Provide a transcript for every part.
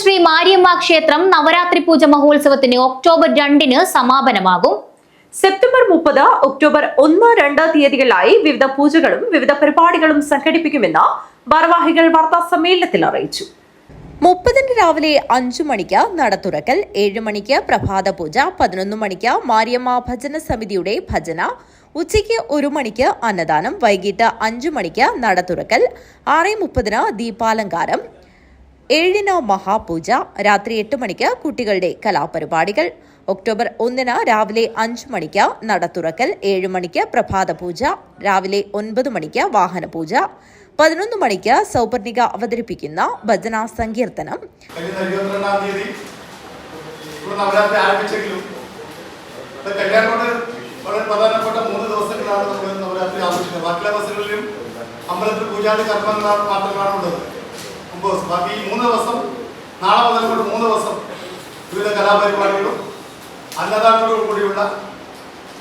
ശ്രീ മാരിയമ്മ ക്ഷേത്രം നവരാത്രി പൂജ മഹോത്സവത്തിന് ഒക്ടോബർ രണ്ടിന് സമാപനമാകും. സെപ്റ്റംബർ മുപ്പത് ഒക്ടോബർ ഒന്ന് രണ്ട് തീയതികളിലായി വിവിധ പൂജകളും വിവിധ പരിപാടികളും സംഘടിപ്പിക്കുമെന്ന് ഭാരവാഹികൾ വാർത്താ സമ്മേളനത്തിൽ അറിയിച്ചു. മുപ്പതിന് രാവിലെ അഞ്ചു മണിക്ക് നട തുറക്കൽ ഏഴ് മണിക്ക് പ്രഭാത പൂജ പതിനൊന്ന് മണിക്ക് മാരിയമ്മ ഭജന സമിതിയുടെ ഭജന ഉച്ചയ്ക്ക് ഒരു മണിക്ക് അന്നദാനം വൈകിട്ട് അഞ്ചു മണിക്ക് നട തുറക്കൽ ആറ് മുപ്പതിന് ദീപാലങ്കാരം ഏഴിന് മഹാപൂജ രാത്രി എട്ട് മണിക്ക് കുട്ടികളുടെ കലാപരിപാടികൾ ഒക്ടോബർ ഒന്നിന് രാവിലെ അഞ്ചു മണിക്ക് നട തുറക്കൽ ഏഴ് മണിക്ക് പ്രഭാത പൂജ രാവിലെ ഒൻപത് മണിക്ക് വാഹന പൂജ പതിനൊന്ന് മണിക്ക് സൗപർണിക അവതരിപ്പിക്കുന്ന ഭജന സങ്കീർത്തനം. നവരാത്രി ആഘോഷിക്കുന്നത്. അമ്പലത്തിൽ പൂജാതി കർമ്മങ്ങളാണ് മാത്രങ്ങളാണ് ഒമ്പത് ദിവസം ബാക്കി ഈ മൂന്ന് ദിവസം നാളെ മുതൽ കൊണ്ട് മൂന്ന് ദിവസം വിവിധ കലാപരിപാടികളും അന്നദാനത്തോടു കൂടിയുള്ള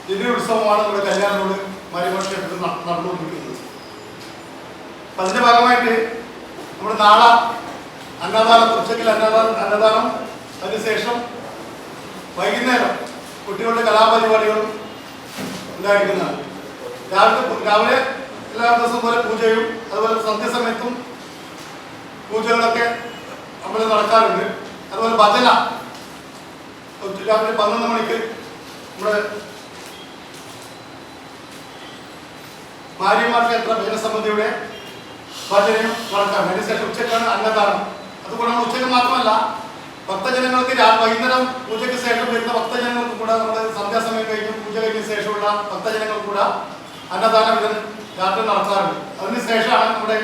ദിവ്യ ഉത്സവമാണ് നമ്മുടെ കല്യാണോട് മരുമക്ഷേത്രത്തിൽ നട- നടന്നുകൊണ്ടിരിക്കുന്നത്. അപ്പം അതിന്റെ ഭാഗമായിട്ട് നമ്മുടെ നാളെ അന്നദാനം ഉച്ചയ്ക്ക് അന്നദാനം അന്നദാനം അതിനുശേഷം വൈകുന്നേരം കുട്ടികളുടെ കലാപരിപാടികളും ഉണ്ടായിരിക്കുന്നതാണ്. രാവിലെ രാവിലെ എല്ലാ ദിവസവും പോലെ പൂജയും അതുപോലെ സന്ധ്യസമയത്തും പൂജകളൊക്കെ നമ്മൾ നടക്കാറുണ്ട്. അതുപോലെ ഭജന. രാവിലെ പന്ത്രണ്ട് മണിക്ക് നമ്മുടെ മാരിയമ്മ ക്ഷേത്ര ഭജനസമിതിയുടെ ഭജനയും നടക്കാറുണ്ട്. അതിനുശേഷം ഉച്ചക്കാണ് അന്നദാനം. അതുകൊണ്ട് നമ്മൾ ഉച്ചയ്ക്ക് മാത്രമല്ല ഭക്തജനങ്ങൾക്ക് വൈകുന്നേരം പൂജയ്ക്ക് ശേഷം വരുന്ന ഭക്തജനങ്ങൾക്ക് കൂടെ നമ്മുടെ സന്ധ്യാസമയം കഴിഞ്ഞ് പൂജ കഴിഞ്ഞ ശേഷമുള്ള ഭക്തജനങ്ങൾക്ക് കൂടെ അന്നദാനം ഇതിന് രാത്രി നടത്താറുണ്ട്. അതിനുശേഷമാണ് നമ്മുടെ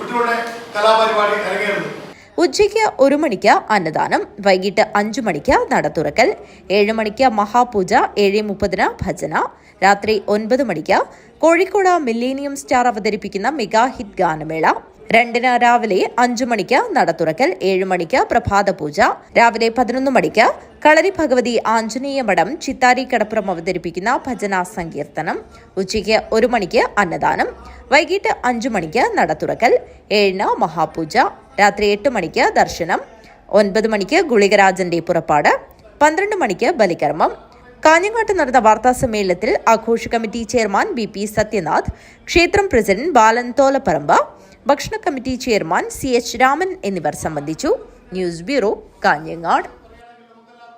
കുട്ടികളുടെ കലാപരിപാടി അരങ്ങേറുന്നത് ഉച്ചയ്ക്ക് ഒരു മണിക്ക് അന്നദാനം വൈകിട്ട് അഞ്ചു മണിക്ക് നട തുറക്കൽ ഏഴ് മണിക്ക് മഹാപൂജ ഏഴ് മുപ്പതിന് ഭജന രാത്രി ഒൻപത് മണിക്ക് കോഴിക്കോട് മില്ലേനിയം സ്റ്റാർ അവതരിപ്പിക്കുന്ന മെഗാ ഹിറ്റ് ഗാനമേള രണ്ടിന് രാവിലെ അഞ്ചു മണിക്ക് നട തുറക്കൽ ഏഴ് മണിക്ക് പ്രഭാത പൂജ രാവിലെ പതിനൊന്ന് മണിക്ക് കളരി ഭഗവതി ആഞ്ജനേയ മഠം ചിത്താരി കടപ്പുറം അവതരിപ്പിക്കുന്ന ഭജന സങ്കീർത്തനം. ഉച്ചയ്ക്ക് ഒരു മണിക്ക് അന്നദാനം. വൈകിട്ട് അഞ്ചു മണിക്ക് നട തുറക്കൽ ഏഴിന് മഹാപൂജ. രാത്രി എട്ട് മണിക്ക് ദർശനം. ഒൻപത് മണിക്ക് ഗുളികരാജന്റെ പുറപ്പാട്. പന്ത്രണ്ട് മണിക്ക് ബലികർമ്മം. കാഞ്ഞങ്ങാട്ട് നടന്ന വാർത്താ സമ്മേളനത്തിൽ ആഘോഷ committee chairman B P Sathyanath ക്ഷേത്രം പ്രസിഡന്റ് ബാലൻ തോലപ്പറമ്പ് ഭക്ഷണ committee chairman C H Raman എന്നിവർ സംബന്ധിച്ചു. News bureau Kanhangad.